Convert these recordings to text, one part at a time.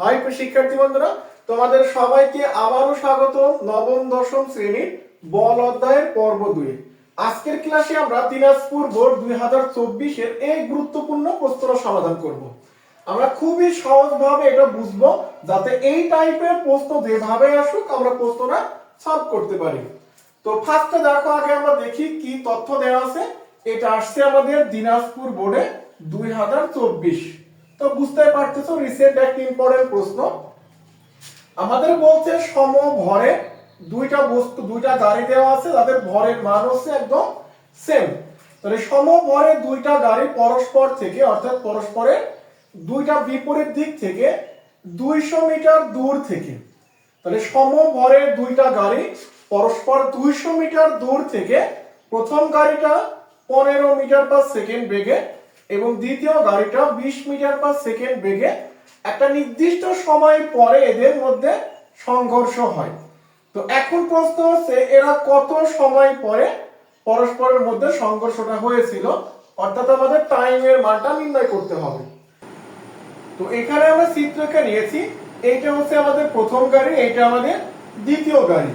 High শিক্ষার্থী বন্ধুরা, তোমাদের সবাইকে আবারও স্বাগত নবম, দশম শ্রেণির বল অধ্যায়ের পর্ব দুই। আজকের ক্লাসে আমরা দিনাজপুর বোর্ড দুই হাজার চব্বিশের এই গুরুত্বপূর্ণ প্রশ্ন সমাধান করব। আমরা খুবই সহজভাবে এটা বুঝব, যাতে এই টাইপের প্রশ্ন যেভাবে আসুক আমরা প্রশ্নটা সলভ করতে পারি। তো ফার্স্টে দেখো, আগে আমরা দেখি কি তথ্য দেওয়া আছে। এটা আসছে আমাদের দিনাজপুর বোর্ডে দুই হাজার চব্বিশ। তো বুঝতে পারতেছো রিসেন্ট একটা ইম্পর্টেন্ট প্রশ্ন। আমাদের বলছে সম ভরে দুইটা বস্তু, দুইটা গাড়ি দেওয়া আছে, তাদের ভরের মান হচ্ছে একদম সেম তাহলে সম ভরে দুইটা গাড়ি পরস্পর থেকে, অর্থাৎ পরস্পরের দুইটা বিপরীত দিক থেকে দুইশো মিটার দূর থেকে, তাহলে সম ভরের দুইটা গাড়ি পরস্পর দুইশো মিটার দূর থেকে প্রথম গাড়িটা পনেরো মিটার পার সেকেন্ড বেগে এবং দ্বিতীয় গাড়িটা বিশ মিটার পার সেকেন্ড বেগে একটা নির্দিষ্ট সময় পরে এদের মধ্যে সংঘর্ষ হয়। তো এখন প্রশ্ন হচ্ছে, এরা কত সময় পরে পরস্পরের মধ্যে সংঘর্ষটা হয়েছিল? অর্থাৎ আমাদের টাইমের মানটা নির্ণয় করতে হবে। তো এখানে আমরা চিত্রকে নিয়েছি। এইটা হচ্ছে আমাদের প্রথম গাড়ি, এইটা আমাদের দ্বিতীয় গাড়ি।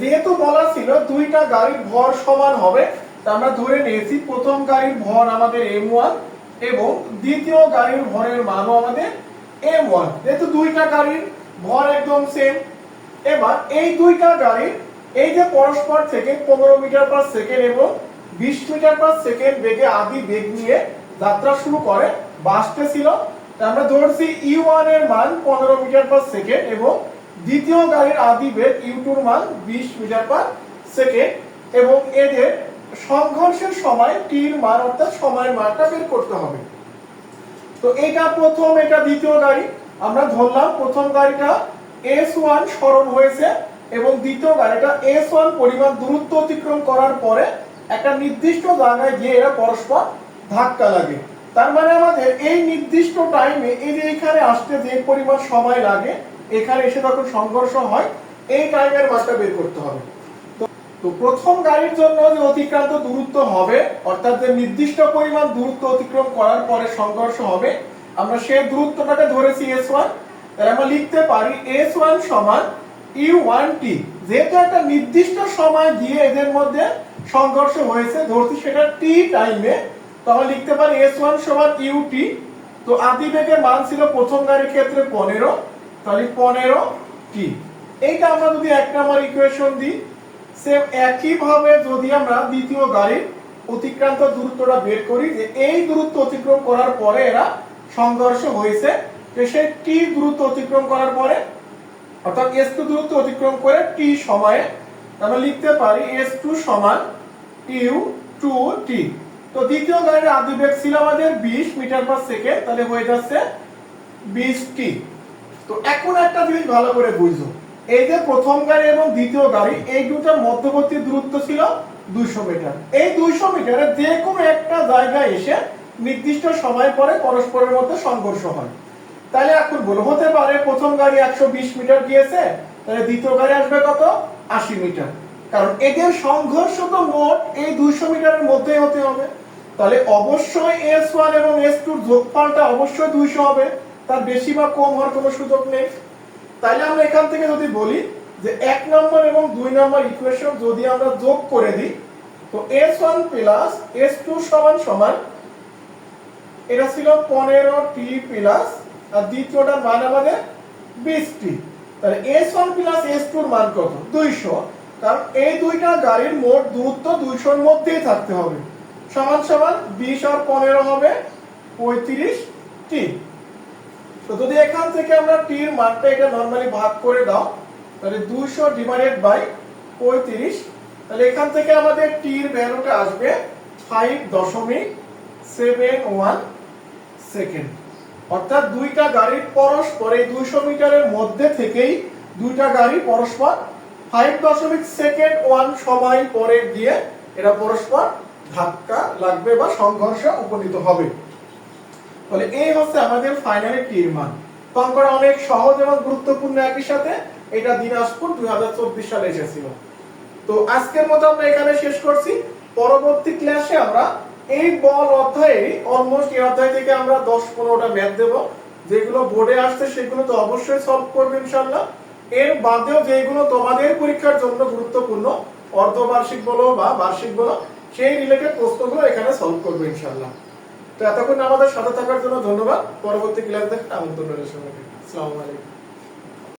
যেহেতু বলা ছিল দুইটা গাড়ির ভর সমান হবে, তা আমরা ধরে নিয়েছি প্রথম গাড়ির ভর আমাদের এম ওয়ান এবং দ্বিতীয় গাড়ির ভরের মানও আমাদের এম ওয়ান যেহেতু দুইটা গাড়ির ভর একদম সেম এবার এই দুইটা গাড়ির এই যে পরস্পর থেকে পনেরো মিটার পার সেকেন্ড এবং বিশ মিটার পার সেকেন্ড বেগে আদি বেগ নিয়ে যাত্রা শুরু করে বাসটা ছিল। আমরা ধরছি ইউ ওয়ানের মান পনেরো মিটার পার সেকেন্ড এবং দ্বিতীয় গাড়ির আদি বেগ ইউ টুর মান বিশ মিটার পার সেকেন্ড এবং এদের সংঘর্ষের সময় টির মান অর্থাৎ সময়ের মানটা বের করতে হবে। তো এটা প্রথম, এটা দ্বিতীয় গাড়ি। আমরা ধরলাম প্রথম গাড়িটা এস ওয়ান সরণ হয়েছে এবং দ্বিতীয় গাড়িটা এস ওয়ান পরিমাণ দূরত্ব অতিক্রম করার পরে একটা নির্দিষ্ট জায়গায় গিয়ে এরা পরস্পর ধাক্কা লাগে। তার মানে আমাদের এই নির্দিষ্ট টাইমে এই যে এখানে আসতে যে পরিমাণ সময় লাগে, এখানে এসে যখন সংঘর্ষ হয়, এই টাইমের মানটা বের করতে হবে। তো প্রথম গাড়ির জন্য যে অতিক্রান্ত দূরত্ব হবে, অর্থাৎ যে নির্দিষ্ট পরিমাণ দূরত্ব অতিক্রম করার পরে সংঘর্ষ হবে, আমরা সেই দূরত্বটাকে ধরেছি এস ওয়ান তাহলে আমরা লিখতে পারি এস ওয়ান সমান ইউ ওয়ান টি যেহেতু একটা নির্দিষ্ট সময় গিয়ে এদের মধ্যে সংঘর্ষ হয়েছে, ধরছি সেটা টি টাইমে তো আমরা লিখতে পারি এস ওয়ান সমান ইউ টি তো আদি বেগের মান ছিল প্রথম গাড়ির ক্ষেত্রে পনেরো, তাহলে পনেরো টি এইটা আমরা যদি এক নম্বর ইকুয়েশন দিই সেম একই ভাবে যদি আমরা দ্বিতীয় গাড়ির অতিক্রান্ত দূরত্বটা বের করি, যে এই দূরত্ব অতিক্রম করার পরে এরা সংঘর্ষ হয়েছে সেই টি দূরত্ব অতিক্রম করার পরে, অর্থাৎ এস টু দূরত্ব অতিক্রম করে টি সময়ে আমরা লিখতে পারি এস টু সমান ইউ টু টি তো দ্বিতীয় গাড়ির আদি বেগ ছিল আমাদের বিশ মিটার পার সেকেন্ড তাহলে হয়ে যাচ্ছে বিশ টি তো এখন একটা জিনিস ভালো করে বুঝো। এই যে প্রথম গাড়ি এবং দ্বিতীয় গাড়ি, এই দুটার মধ্যবর্তী দূরত্ব ছিল দুইশো মিটার। এই দুইশো মিটারে যে কোনো একটা জায়গায় এসে নির্দিষ্ট সময় পরে পরস্পরের মধ্যে সংঘর্ষ হয়। তাহলে এখন বলো হতে পারে, প্রথম গাড়ি একশো বিশ মিটার গিয়েছে, তাহলে দ্বিতীয় গাড়ি আসবে কত? আশি মিটার। কারণ এদের সংঘর্ষ তো মোট এই দুইশো মিটারের মধ্যেই হতে হবে। তাহলে অবশ্যই এস ওয়ান এবং এস টুর যোগফলটা অবশ্যই দুইশো হবে। তার বেশি বা কম হওয়ার কোনো সুযোগ নেই। তাইলে আমরা এখান থেকে যদি বলি যে এক নম্বর এবং দুই নম্বর ইকুয়েশন যদি আমরা যোগ করে দিই, তো S one plus S two সমান সমান, এটা ছিল পনেরো টি প্লাস আর দ্বিতীয়টার মান আমাদের বিশ টি তাহলে এস ওয়ান প্লাস এস টুর মান কত? দুইশো। কারণ এই দুইটা গাড়ির মোট দূরত্ব দুইশোর মধ্যেই থাকতে হবে। সমান সমান বিশ আর পনেরো হবে পঁয়ত্রিশ টি তো যদি এখান থেকে আমরা টির মানটা এটা নর্মালি ভাগ করে দাও, তাহলে দুইশো ডিভাইডেড বাই পঁয়ত্রিশ, তাহলে এখান থেকে আমাদের টির ভ্যালুটা আসবে ফাইভ দশমিক সেভেন ওয়ান সেকেন্ড অর্থাৎ দুইটা গাড়ির পরস্পর, এই দুইশো মিটারের মধ্যে থেকেই দুইটা গাড়ি পরস্পর ফাইভ দশমিক সেকেন্ড ওয়ান সময় পরে গিয়ে এরা পরস্পর ধাক্কা লাগবে বা সংঘর্ষে উপনীত হবে। তাহলে এই হচ্ছে আমাদের ফাইনালি টির মান তো অঙ্কটা অনেক সহজ এবং গুরুত্বপূর্ণ একই সাথে এটা দিনাজপুর দুই হাজার সালে এসেছিল। তো আজকের মতো আমরা এখানে শেষ করছি। পরবর্তী ক্লাসে আমরা এই বল অধ্যায়ে অলমোস্ট এই অধ্যায় থেকে আমরা দশ পনেরোটা ম্যাথ দেব। যেগুলো বোর্ডে আসছে সেগুলো তো অবশ্যই সলভ করবে ইনশাল্লাহ এর বাদেও যেগুলো তোমাদের পরীক্ষার জন্য গুরুত্বপূর্ণ, অর্ধবার্ষিক বলো বা বার্ষিক বলো, সেই রিলেটেড প্রশ্নগুলো এখানে সলভ করবে ইনশাল্লাহ তো এতক্ষণ আমাদের সাথে থাকার জন্য ধন্যবাদ। পরবর্তী ক্লাস দেখার আমন্ত্রণ রইল সবাইকে। আসসালামু আলাইকুম।